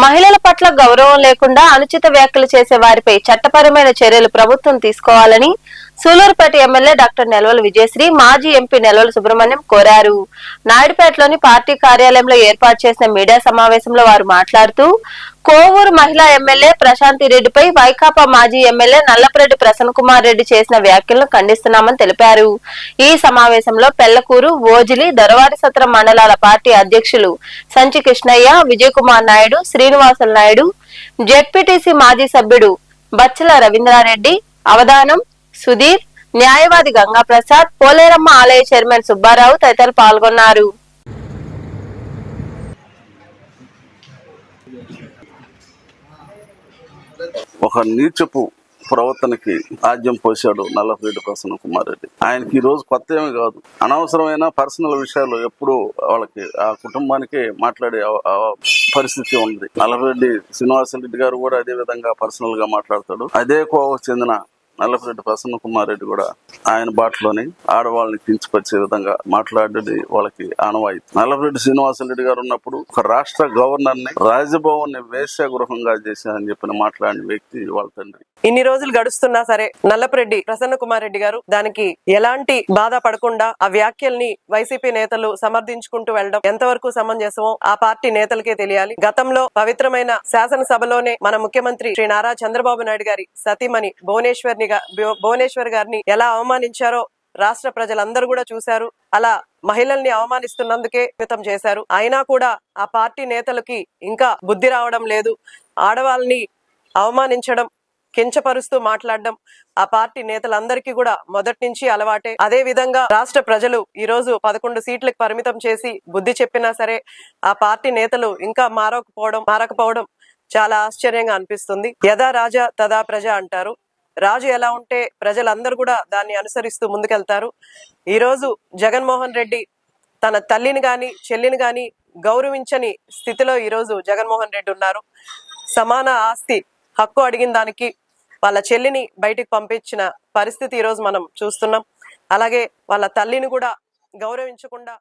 మహిళల పట్ల గౌరవం లేకుండా అనుచిత వ్యాఖ్యలు చేసే వారిపై చట్టపరమైన చర్యలు ప్రభుత్వం తీసుకోవాలని సూలూరుపేట ఎమ్మెల్యే డాక్టర్ నెలవల విజయశ్రీ మాజీ ఎంపీ నెలవల సుబ్రహ్మణ్యం కోరారు. నాయుడుపేటలోని పార్టీ కార్యాలయంలో ఏర్పాటు చేసిన మీడియా సమావేశంలో వారు మాట్లాడుతూ కోవూరు మహిళా ఎమ్మెల్యే ప్రశాంతి రెడ్డిపై వైకాపా మాజీ ఎమ్మెల్యే నల్లపరెడ్డి ప్రసన్న కుమార్ రెడ్డి చేసిన వ్యాఖ్యలను ఖండిస్తున్నామని తెలిపారు. ఈ సమావేశంలో పెళ్ళకూరు ఓజిలి దొరవారి సత్రం మండలాల పార్టీ అధ్యక్షులు సంచి కృష్ణయ్య విజయకుమార్ నాయుడు శ్రీనివాసుల నాయుడు జెడ్పీటీసీ మాజీ సభ్యుడు బచ్చల రవీంద్రారెడ్డి అవధానం సుధీర్ న్యాయవాది గంగాప్రసాద్ పోలేరమ్మ ఆలయ చైర్మన్ సుబ్బారావు తదితరులు పాల్గొన్నారు. ఒక నీచపు ప్రవర్తనకి ఆజ్యం పోశాడు నల్లపరెడ్డి ప్రసన్న కుమార్ రెడ్డి. ఆయనకి ఈ రోజు కొత్త ఏమి కాదు. అనవసరమైన పర్సనల్ విషయాలు ఎప్పుడు వాళ్ళకి ఆ కుటుంబానికి మాట్లాడే పరిస్థితి ఉంది. నల్లపరెడ్డి శ్రీనివాసరెడ్డి గారు కూడా అదే విధంగా పర్సనల్గా మాట్లాడతాడు. అదే కోవకు చెందిన నల్లపరెడ్డి ప్రసన్న కుమార్ రెడ్డి కూడా ఆయన బాటలోని ఆడవాళ్ళని కించపరిచే విధంగా మాట్లాడేది వాళ్ళకి ఆనవాయితీ. నల్లపరెడ్డి శ్రీనివాసరెడ్డి గారు ఉన్నప్పుడు ఒక రాష్ట్ర గవర్నర్ని రాజభవన్ని వేశ్యాగృహంగా చేశారని చెప్పిన మాట్లాడిన వ్యక్తి వాళ్ళ తండ్రి. ఇన్ని రోజులు గడుస్తున్నా సరే నల్లపరెడ్డి ప్రసన్న కుమార్ రెడ్డి గారు దానికి ఎలాంటి బాధ పడకుండా ఆ వ్యాఖ్యల్ని వైసీపీ నేతలు సమర్థించుకుంటూ వెళ్ళడం ఎంతవరకు సమంజసమో ఆ పార్టీ నేతలకే తెలియాలి. గతంలో పవిత్రమైన శాసనసభలోనే మన ముఖ్యమంత్రి శ్రీ నారా చంద్రబాబు నాయుడు గారి సతీమణి భువనేశ్వర్ని భువనేశ్వర్ గారిని ఎలా అవమానించారో రాష్ట్ర ప్రజలందరూ కూడా చూశారు. అలా మహిళల్ని అవమానిస్తున్నందుకే మితం చేశారు. అయినా కూడా ఆ పార్టీ నేతలకి ఇంకా బుద్ధి రావడం లేదు. ఆడవాళ్ళని అవమానించడం కించపరుస్తూ మాట్లాడడం ఆ పార్టీ నేతలందరికీ కూడా మొదటి నుంచి అలవాటే. అదే విధంగా రాష్ట్ర ప్రజలు ఈ రోజు పదకొండు సీట్లకు పరిమితం చేసి బుద్ధి చెప్పినా సరే ఆ పార్టీ నేతలు ఇంకా మారకపోవడం మారకపోవడం చాలా ఆశ్చర్యంగా అనిపిస్తుంది. యథా రాజా తదా ప్రజ అంటారు. రాజు ఎలా ఉంటే ప్రజలందరూ కూడా దాన్ని అనుసరిస్తూ ముందుకెళ్తారు. ఈరోజు జగన్మోహన్ రెడ్డి తన తల్లిని కానీ చెల్లిని కానీ గౌరవించని స్థితిలో ఈ రోజు జగన్మోహన్ రెడ్డి ఉన్నారు. సమాన ఆస్తి హక్కు అడిగిన దానికి వాళ్ళ చెల్లిని బయటికి పంపించిన పరిస్థితి ఈరోజు మనం చూస్తున్నాం. అలాగే వాళ్ళ తల్లిని కూడా గౌరవించకుండా